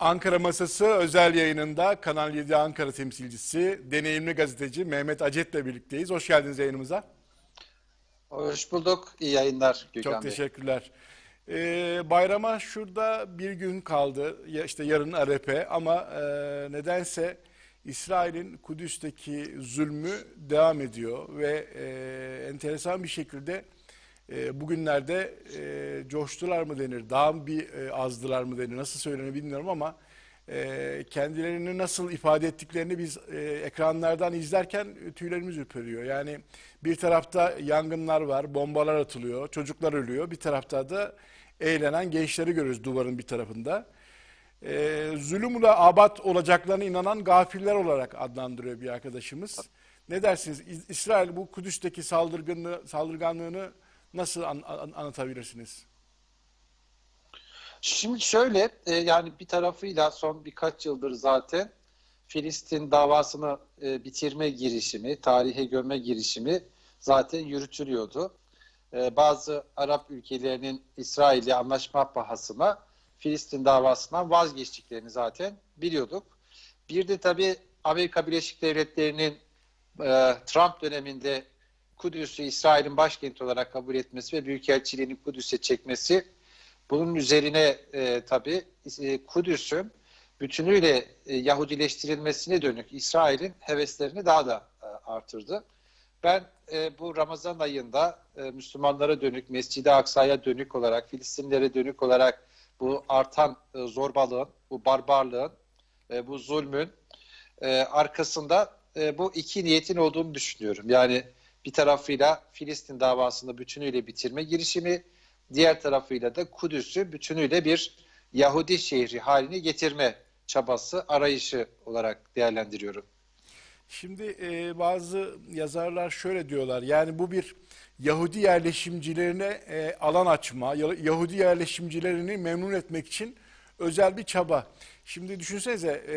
Ankara Masası özel yayınında Kanal 7 Ankara temsilcisi, deneyimli gazeteci Mehmet Acet'le birlikteyiz. Hoş geldiniz yayınımıza. Hoş bulduk. İyi yayınlar Gökhan Çok Bey. teşekkürler. Ee, bayrama şurada bir gün kaldı. Ya işte yarın Arepe ama e, nedense İsrail'in Kudüs'teki zulmü devam ediyor ve e, enteresan bir şekilde e, bugünlerde e, coştular mı denir, daha mı bir e, azdılar mı denir, nasıl söylenir bilmiyorum ama e, kendilerini nasıl ifade ettiklerini biz e, ekranlardan izlerken tüylerimiz ürperiyor. Yani bir tarafta yangınlar var, bombalar atılıyor, çocuklar ölüyor. Bir tarafta da eğlenen gençleri görüyoruz duvarın bir tarafında. E, zulümle abat olacaklarına inanan gafiller olarak adlandırıyor bir arkadaşımız. Ne dersiniz? İs- İsrail bu Kudüs'teki saldırganlığı, saldırganlığını nasıl an- an- anlatabilirsiniz? Şimdi şöyle e, yani bir tarafıyla son birkaç yıldır zaten Filistin davasını e, bitirme girişimi, tarihe gömme girişimi zaten yürütülüyordu. E, bazı Arap ülkelerinin İsrail'le anlaşma pahasına Filistin davasından vazgeçtiklerini zaten biliyorduk. Bir de tabii Amerika Birleşik Devletleri'nin e, Trump döneminde Kudüs'ü İsrail'in başkenti olarak kabul etmesi ve Büyükelçiliğini Kudüs'e çekmesi bunun üzerine e, tabii e, Kudüs'ün bütünüyle e, Yahudileştirilmesine dönük İsrail'in heveslerini daha da e, artırdı. Ben e, bu Ramazan ayında e, Müslümanlara dönük, Mescid-i Aksa'ya dönük olarak, Filistinlere dönük olarak bu artan e, zorbalığın, bu barbarlığın, e, bu zulmün e, arkasında e, bu iki niyetin olduğunu düşünüyorum. Yani bir tarafıyla Filistin davasını bütünüyle bitirme girişimi, diğer tarafıyla da Kudüs'ü bütünüyle bir Yahudi şehri haline getirme çabası, arayışı olarak değerlendiriyorum. Şimdi e, bazı yazarlar şöyle diyorlar. Yani bu bir Yahudi yerleşimcilerine e, alan açma, Ya- Yahudi yerleşimcilerini memnun etmek için özel bir çaba. Şimdi düşünsenize e,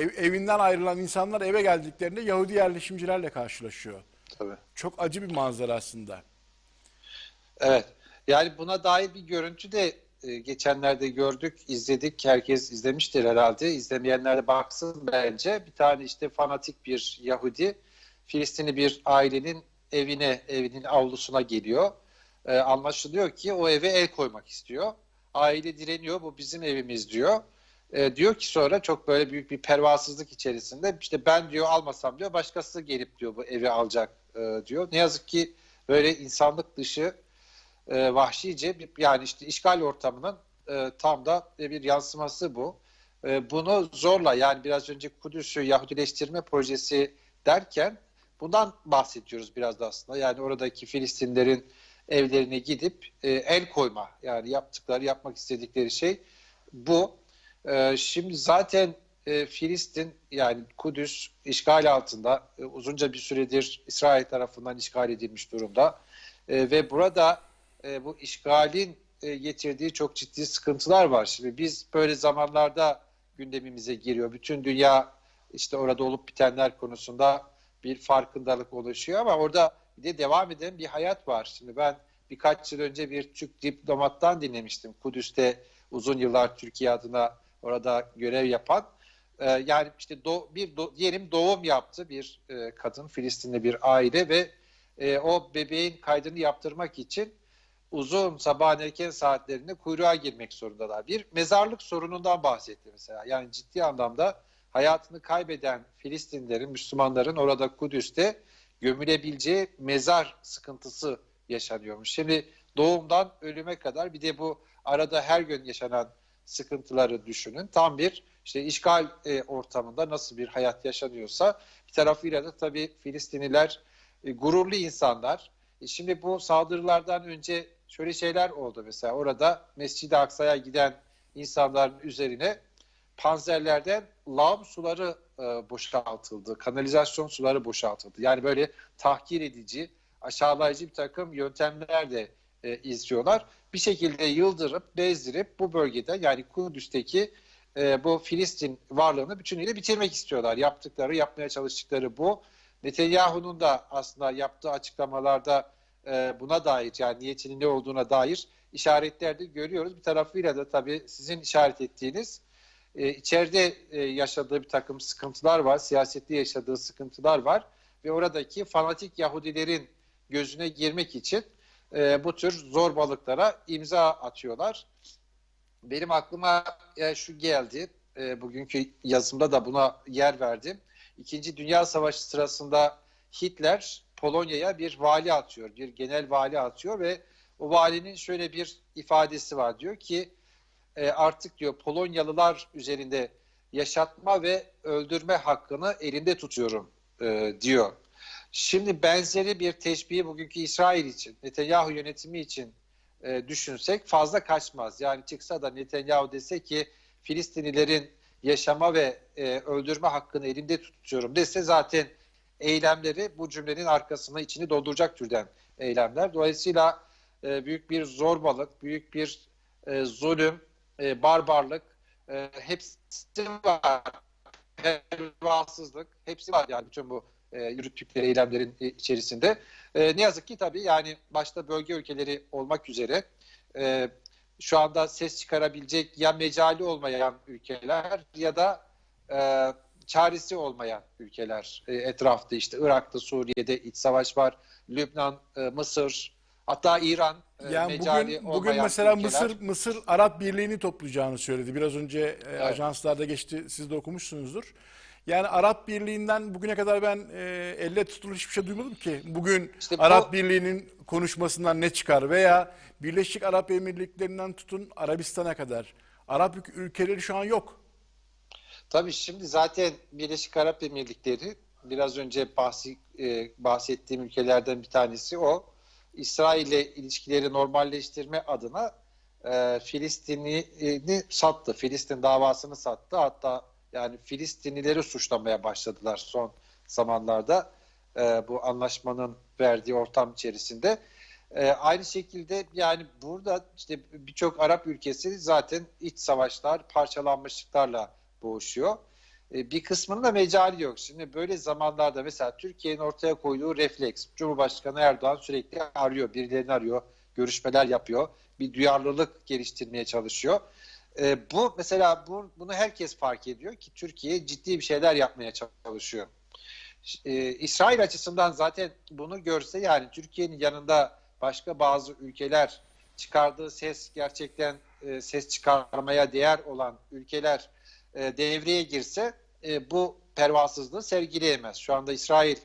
ev- evinden ayrılan insanlar eve geldiklerinde Yahudi yerleşimcilerle karşılaşıyor. Tabii. Çok acı bir manzara aslında. Evet. Yani buna dair bir görüntü de e, geçenlerde gördük, izledik. Herkes izlemiştir herhalde. İzlemeyenler de baksın bence. Bir tane işte fanatik bir Yahudi Filistinli bir ailenin evine, evinin avlusuna geliyor. E, anlaşılıyor ki o eve el koymak istiyor. Aile direniyor. Bu bizim evimiz diyor. E, diyor ki sonra çok böyle büyük bir pervasızlık içerisinde işte ben diyor almasam diyor başkası gelip diyor bu evi alacak e, diyor. Ne yazık ki böyle insanlık dışı e, vahşice bir, yani işte işgal ortamının e, tam da bir yansıması bu. E, bunu zorla yani biraz önce Kudüs'ü Yahudileştirme projesi derken bundan bahsediyoruz biraz da aslında. Yani oradaki Filistinlerin evlerine gidip e, el koyma yani yaptıkları yapmak istedikleri şey bu. E, şimdi zaten e, Filistin yani Kudüs işgal altında e, uzunca bir süredir İsrail tarafından işgal edilmiş durumda. E, ve burada bu işgalin getirdiği çok ciddi sıkıntılar var. Şimdi biz böyle zamanlarda gündemimize giriyor. Bütün dünya işte orada olup bitenler konusunda bir farkındalık oluşuyor ama orada bir de devam eden bir hayat var. Şimdi ben birkaç yıl önce bir Türk diplomattan dinlemiştim. Kudüs'te uzun yıllar Türkiye adına orada görev yapan. E, yani işte do- bir do- diyelim doğum yaptı bir e, kadın Filistinli bir aile ve e, o bebeğin kaydını yaptırmak için uzun sabahın erken saatlerinde kuyruğa girmek zorundalar. Bir mezarlık sorunundan bahsetti mesela. Yani ciddi anlamda hayatını kaybeden Filistinlerin, Müslümanların orada Kudüs'te gömülebileceği mezar sıkıntısı yaşanıyormuş. Şimdi doğumdan ölüme kadar bir de bu arada her gün yaşanan sıkıntıları düşünün. Tam bir işte işgal e, ortamında nasıl bir hayat yaşanıyorsa bir tarafıyla da tabii Filistinliler e, gururlu insanlar. E, şimdi bu saldırılardan önce şöyle şeyler oldu mesela orada Mescid-i Aksa'ya giden insanların üzerine panzerlerden lağım suları e, boşaltıldı, kanalizasyon suları boşaltıldı. Yani böyle tahkir edici, aşağılayıcı bir takım yöntemler de e, izliyorlar. Bir şekilde yıldırıp, bezdirip bu bölgede yani Kudüs'teki e, bu Filistin varlığını bütünüyle bitirmek istiyorlar. Yaptıkları, yapmaya çalıştıkları bu. Netanyahu'nun da aslında yaptığı açıklamalarda e, buna dair yani niyetinin ne olduğuna dair işaretler de görüyoruz. Bir tarafıyla da tabii sizin işaret ettiğiniz e, içeride e, yaşadığı bir takım sıkıntılar var, siyasette yaşadığı sıkıntılar var ve oradaki fanatik Yahudilerin gözüne girmek için e, bu tür zorbalıklara imza atıyorlar. Benim aklıma e, şu geldi, e, bugünkü yazımda da buna yer verdim. İkinci Dünya Savaşı sırasında Hitler Polonya'ya bir vali atıyor, bir genel vali atıyor ve o valinin şöyle bir ifadesi var. Diyor ki e, artık diyor Polonyalılar üzerinde yaşatma ve öldürme hakkını elinde tutuyorum e, diyor. Şimdi benzeri bir teşbihi bugünkü İsrail için, Netanyahu yönetimi için e, düşünsek fazla kaçmaz. Yani çıksa da Netanyahu dese ki Filistinlilerin yaşama ve e, öldürme hakkını elimde tutuyorum dese zaten eylemleri bu cümlenin arkasına içini dolduracak türden eylemler. Dolayısıyla e, büyük bir zorbalık, büyük bir e, zulüm, e, barbarlık e, hepsi var. Pervasızlık hepsi var yani bütün bu e, yürüttükleri eylemlerin içerisinde. E, ne yazık ki tabii yani başta bölge ülkeleri olmak üzere e, şu anda ses çıkarabilecek ya mecali olmayan ülkeler ya da e, çaresi olmayan ülkeler e, etrafta işte Irak'ta, Suriye'de iç savaş var, Lübnan, e, Mısır, hatta İran e, Yani mecali bugün bugün olmayan mesela ülkeler. Mısır Mısır Arap Birliği'ni toplayacağını söyledi. Biraz önce e, Evet. ajanslarda geçti. Siz de okumuşsunuzdur. Yani Arap Birliği'nden bugüne kadar ben e, elle tutulur hiçbir şey duymadım ki. Bugün İşte bu- Arap Birliği'nin konuşmasından ne çıkar veya Birleşik Arap Emirlikleri'nden tutun Arabistan'a kadar. Arap ülk- ülkeleri şu an yok. Tabii şimdi zaten Birleşik Arap Emirlikleri biraz önce bahsi, e, bahsettiğim ülkelerden bir tanesi o. İsrail ile ilişkileri normalleştirme adına e, Filistin'i sattı. Filistin davasını sattı. Hatta yani Filistinlileri suçlamaya başladılar son zamanlarda e, bu anlaşmanın verdiği ortam içerisinde. E, aynı şekilde yani burada işte birçok Arap ülkesi zaten iç savaşlar, parçalanmışlıklarla boğuşuyor. E, bir kısmının da mecali yok. Şimdi böyle zamanlarda mesela Türkiye'nin ortaya koyduğu refleks, Cumhurbaşkanı Erdoğan sürekli arıyor, birilerini arıyor, görüşmeler yapıyor, bir duyarlılık geliştirmeye çalışıyor. E, bu mesela bu, bunu herkes fark ediyor ki Türkiye ciddi bir şeyler yapmaya çalışıyor. E, İsrail açısından zaten bunu görse yani Türkiye'nin yanında başka bazı ülkeler çıkardığı ses gerçekten e, ses çıkarmaya değer olan ülkeler e, devreye girse e, bu pervasızlığı sergileyemez. Şu anda İsrail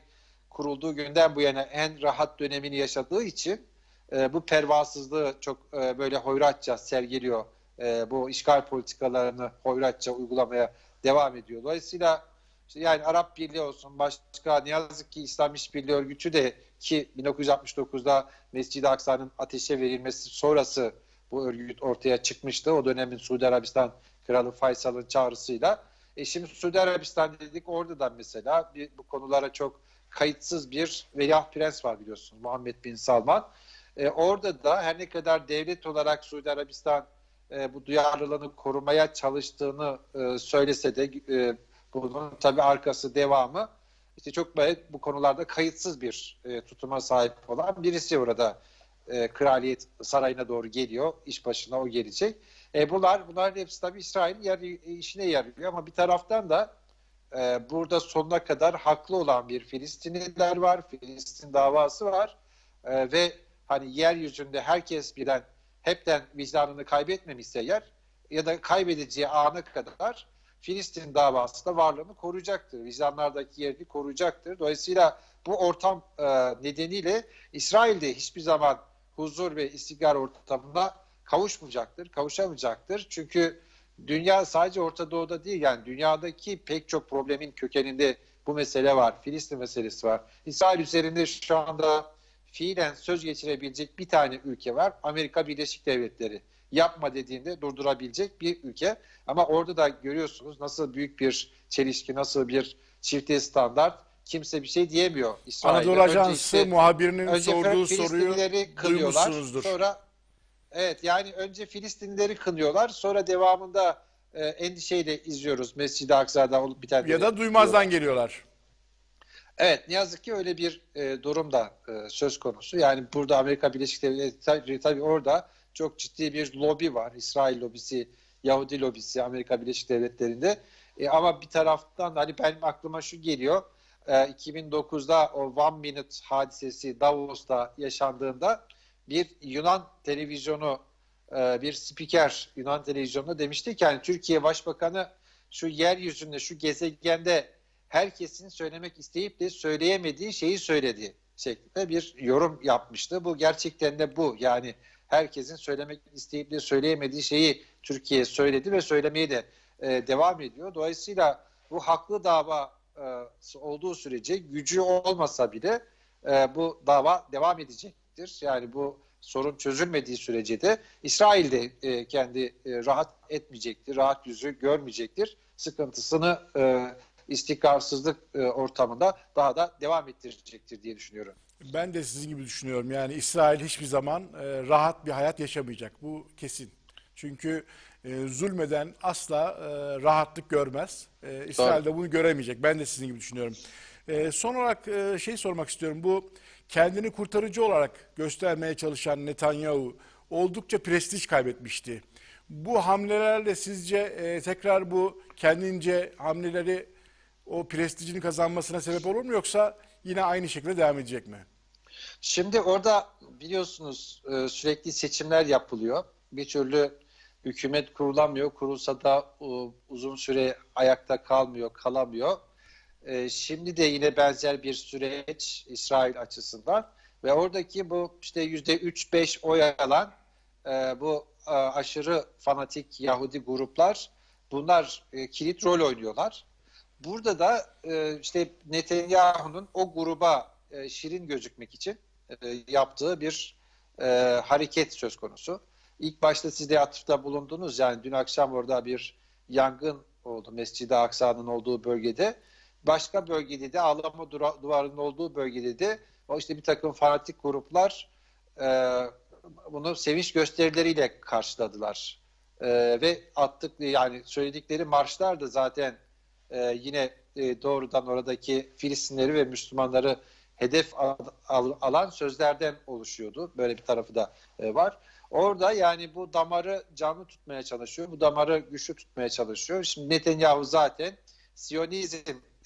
kurulduğu günden bu yana en rahat dönemini yaşadığı için e, bu pervasızlığı çok e, böyle hoyratça sergiliyor. E, bu işgal politikalarını hoyratça uygulamaya devam ediyor. Dolayısıyla işte yani Arap Birliği olsun başka ne yazık ki İslam İşbirliği Örgütü de ki 1969'da Mescid-i Aksa'nın ateşe verilmesi sonrası bu örgüt ortaya çıkmıştı. O dönemin Suudi Arabistan Kralı Faysal'ın çağrısıyla. E şimdi Suudi Arabistan dedik orada da mesela bir, bu konulara çok kayıtsız bir veliaht prens var biliyorsunuz Muhammed Bin Salman. E, orada da her ne kadar devlet olarak Suudi Arabistan e, bu duyarlılığını korumaya çalıştığını e, söylese de e, bunun tabii arkası devamı işte çok böyle bu konularda kayıtsız bir e, tutuma sahip olan birisi orada e, kraliyet sarayına doğru geliyor. iş başına o gelecek. E, bunlar bunların hepsi tabii İsrail'in yarı, işine yarıyor ama bir taraftan da e, burada sonuna kadar haklı olan bir Filistinliler var. Filistin davası var. E, ve hani yeryüzünde herkes birden hepten vicdanını kaybetmemişse yer ya da kaybedeceği ana kadar Filistin davası da varlığını koruyacaktır. Vicdanlardaki yerini koruyacaktır. Dolayısıyla bu ortam e, nedeniyle İsrail'de hiçbir zaman huzur ve istikrar ortamına kavuşmayacaktır, kavuşamayacaktır. Çünkü dünya sadece Orta Doğu'da değil yani dünyadaki pek çok problemin kökeninde bu mesele var. Filistin meselesi var. İsrail üzerinde şu anda fiilen söz geçirebilecek bir tane ülke var. Amerika Birleşik Devletleri. Yapma dediğinde durdurabilecek bir ülke. Ama orada da görüyorsunuz nasıl büyük bir çelişki, nasıl bir çifte standart. Kimse bir şey diyemiyor İsrail'e. Anadolu Ajansı işte- muhabirinin önce sorduğu soruyu duymuşsunuzdur. Sonra evet yani önce Filistinlileri kınıyorlar. Sonra devamında e, endişeyle izliyoruz Mescid-i Aksa'da olup bitenleri. Ya da duymazdan geliyorlar. Evet ne yazık ki öyle bir e, durum da e, söz konusu. Yani burada Amerika Birleşik Devletleri tabii, tabii orada çok ciddi bir lobi var. İsrail lobisi Yahudi lobisi Amerika Birleşik Devletleri'nde. E, ama bir taraftan hani benim aklıma şu geliyor. E, 2009'da o One Minute hadisesi Davos'ta yaşandığında bir Yunan televizyonu e, bir spiker Yunan televizyonunda demişti ki yani Türkiye Başbakanı şu yeryüzünde şu gezegende herkesin söylemek isteyip de söyleyemediği şeyi söyledi şeklinde bir yorum yapmıştı. Bu gerçekten de bu. Yani herkesin söylemek isteyip de söyleyemediği şeyi Türkiye söyledi ve söylemeye de e, devam ediyor. Dolayısıyla bu haklı dava e, olduğu sürece gücü olmasa bile e, bu dava devam edecektir. Yani bu sorun çözülmediği sürece de İsrail de e, kendi e, rahat etmeyecektir, rahat yüzü görmeyecektir. Sıkıntısını e, istikrarsızlık e, ortamında daha da devam ettirecektir diye düşünüyorum. Ben de sizin gibi düşünüyorum. Yani İsrail hiçbir zaman e, rahat bir hayat yaşamayacak. Bu kesin. Çünkü e, zulmeden asla e, rahatlık görmez. E, İsrail de bunu göremeyecek. Ben de sizin gibi düşünüyorum. E, son olarak e, şey sormak istiyorum. Bu kendini kurtarıcı olarak göstermeye çalışan Netanyahu oldukça prestij kaybetmişti. Bu hamlelerle sizce e, tekrar bu kendince hamleleri o prestijini kazanmasına sebep olur mu yoksa yine aynı şekilde devam edecek mi? Şimdi orada biliyorsunuz e, sürekli seçimler yapılıyor. Bir türlü hükümet kurulamıyor. Kurulsa da e, uzun süre ayakta kalmıyor, kalamıyor. E, şimdi de yine benzer bir süreç İsrail açısından ve oradaki bu işte yüzde 3-5 oy alan bu aşırı fanatik Yahudi gruplar bunlar kilit rol oynuyorlar. Burada da işte Netanyahu'nun o gruba şirin gözükmek için yaptığı bir hareket söz konusu. İlk başta siz de atıfta bulundunuz. Yani dün akşam orada bir yangın oldu Mescid-i Aksa'nın olduğu bölgede. Başka bölgede de ağlama duvarının olduğu bölgede de o işte bir takım fanatik gruplar e, bunu sevinç gösterileriyle karşıladılar. E, ve attık yani söyledikleri marşlar da zaten e, yine e, doğrudan oradaki Filistinleri ve Müslümanları hedef al, al, alan sözlerden oluşuyordu. Böyle bir tarafı da e, var. Orada yani bu damarı canlı tutmaya çalışıyor. Bu damarı güçlü tutmaya çalışıyor. Şimdi Netanyahu zaten Siyonizm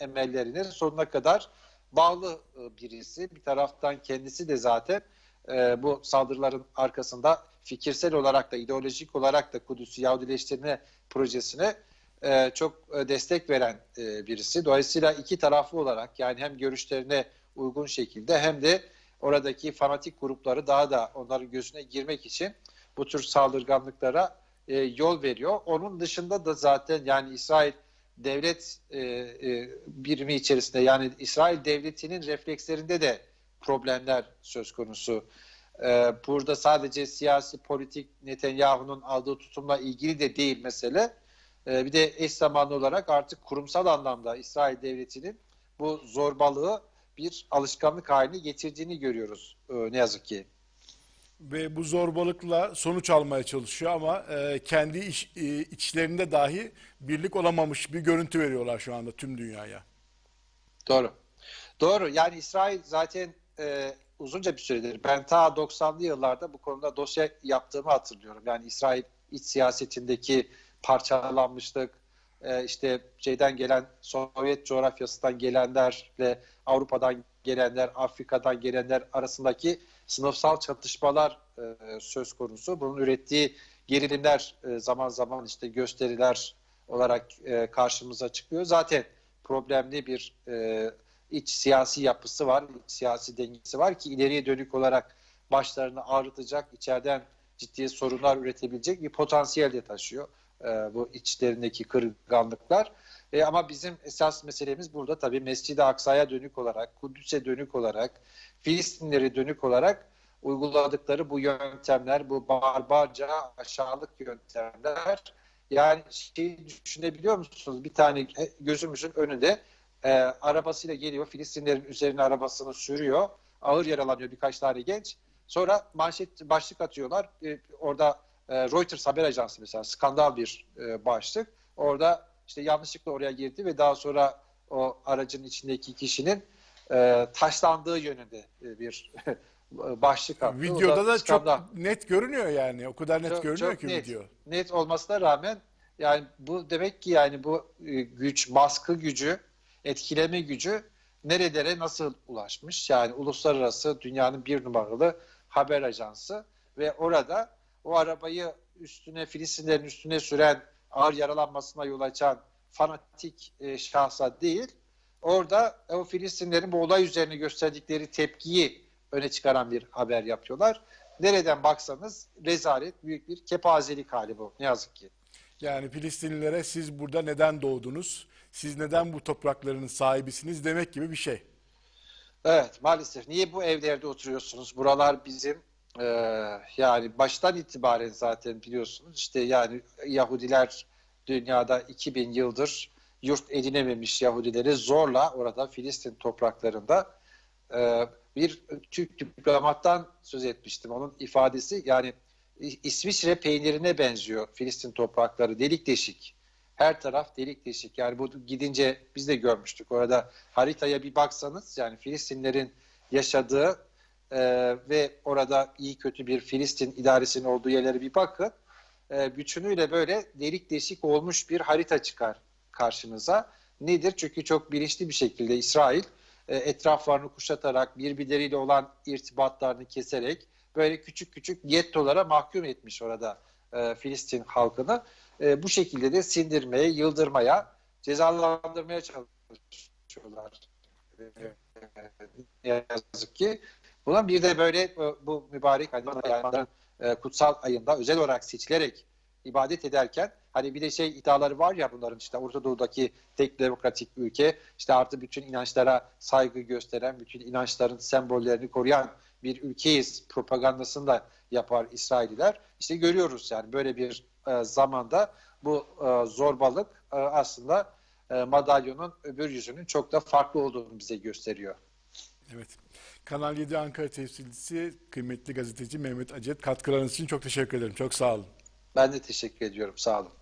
emellerine sonuna kadar bağlı e, birisi. Bir taraftan kendisi de zaten e, bu saldırıların arkasında fikirsel olarak da ideolojik olarak da Kudüs'ü Yahudileştirme projesine e, çok e, destek veren e, birisi. Dolayısıyla iki taraflı olarak yani hem görüşlerine uygun şekilde hem de oradaki fanatik grupları daha da onların gözüne girmek için bu tür saldırganlıklara yol veriyor. Onun dışında da zaten yani İsrail devlet birimi içerisinde yani İsrail devletinin reflekslerinde de problemler söz konusu. Burada sadece siyasi politik Netanyahu'nun aldığı tutumla ilgili de değil mesele. E, bir de eş zamanlı olarak artık kurumsal anlamda İsrail devletinin bu zorbalığı bir alışkanlık haline getirdiğini görüyoruz e, ne yazık ki. Ve bu zorbalıkla sonuç almaya çalışıyor ama e, kendi iş, e, içlerinde dahi birlik olamamış bir görüntü veriyorlar şu anda tüm dünyaya. Doğru. Doğru. Yani İsrail zaten e, uzunca bir süredir ben ta 90'lı yıllarda bu konuda dosya yaptığımı hatırlıyorum. Yani İsrail iç siyasetindeki parçalanmışlık, e, işte şeyden gelen Sovyet coğrafyasından gelenlerle Avrupa'dan gelenler, Afrika'dan gelenler arasındaki sınıfsal çatışmalar e, söz konusu. Bunun ürettiği gerilimler e, zaman zaman işte gösteriler olarak e, karşımıza çıkıyor. Zaten problemli bir iç siyasi yapısı var, siyasi dengesi var ki ileriye dönük olarak başlarını ağrıtacak, içeriden ciddi sorunlar üretebilecek bir potansiyel de taşıyor e, bu içlerindeki kırılganlıklar. E, ama bizim esas meselemiz burada tabii Mescid-i Aksa'ya dönük olarak, Kudüs'e dönük olarak, Filistinlere dönük olarak uyguladıkları bu yöntemler, bu barbarca aşağılık yöntemler. Yani şey düşünebiliyor musunuz? Bir tane gözümüzün önünde e, arabasıyla geliyor, Filistinlerin üzerine arabasını sürüyor, ağır yaralanıyor birkaç tane genç. Sonra manşet başlık atıyorlar. E, orada e, Reuters haber ajansı mesela skandal bir e, başlık. Orada işte yanlışlıkla oraya girdi ve daha sonra o aracın içindeki kişinin e, taşlandığı yönünde e, bir başlık attı. Videoda da skandal. çok net görünüyor yani. O kadar net Çok- görünüyor çok ki net. video. net olmasına rağmen yani bu demek ki yani bu e, güç, baskı gücü, etkileme gücü nerelere nasıl ulaşmış? Yani uluslararası dünyanın bir numaralı haber ajansı ve orada o arabayı üstüne Filistinlerin üstüne süren ağır yaralanmasına yol açan fanatik e, şahsa değil orada o Filistinlerin bu olay üzerine gösterdikleri tepkiyi öne çıkaran bir haber yapıyorlar. Nereden baksanız rezalet, büyük bir kepazelik hali bu. Ne yazık ki. Yani Filistinlilere siz burada neden doğdunuz? Siz neden bu toprakların sahibisiniz demek gibi bir şey. Evet maalesef. Niye bu evlerde oturuyorsunuz? Buralar bizim e, yani baştan itibaren zaten biliyorsunuz işte yani Yahudiler dünyada 2000 yıldır yurt edinememiş Yahudileri zorla orada Filistin topraklarında e, bir Türk diplomattan söz etmiştim. Onun ifadesi yani İsviçre peynirine benziyor Filistin toprakları delik deşik. Her taraf delik deşik. Yani bu gidince biz de görmüştük. Orada haritaya bir baksanız yani Filistinlerin yaşadığı e, ve orada iyi kötü bir Filistin idaresinin olduğu yerlere bir bakın. E, bütünüyle böyle delik deşik olmuş bir harita çıkar karşınıza. Nedir? Çünkü çok bilinçli bir şekilde İsrail e, etraflarını kuşatarak birbirleriyle olan irtibatlarını keserek böyle küçük küçük gettolara mahkum etmiş orada e, Filistin halkını. E, bu şekilde de sindirmeye, yıldırmaya, cezalandırmaya çalışıyorlar. E, ne yazık ki. Buna bir de böyle e, bu mübarek hani Hayvanların, e, kutsal ayında özel olarak seçilerek ibadet ederken hani bir de şey iddiaları var ya bunların işte Orta Doğu'daki tek demokratik ülke işte artı bütün inançlara saygı gösteren, bütün inançların sembollerini koruyan bir ülkeyiz propagandasını da yapar İsraililer. İşte görüyoruz yani böyle bir e, zamanda bu e, zorbalık e, aslında e, madalyonun öbür yüzünün çok da farklı olduğunu bize gösteriyor. Evet. Kanal 7 Ankara temsilcisi kıymetli gazeteci Mehmet Acet katkılarınız için çok teşekkür ederim. Çok sağ olun. Ben de teşekkür ediyorum. Sağ olun.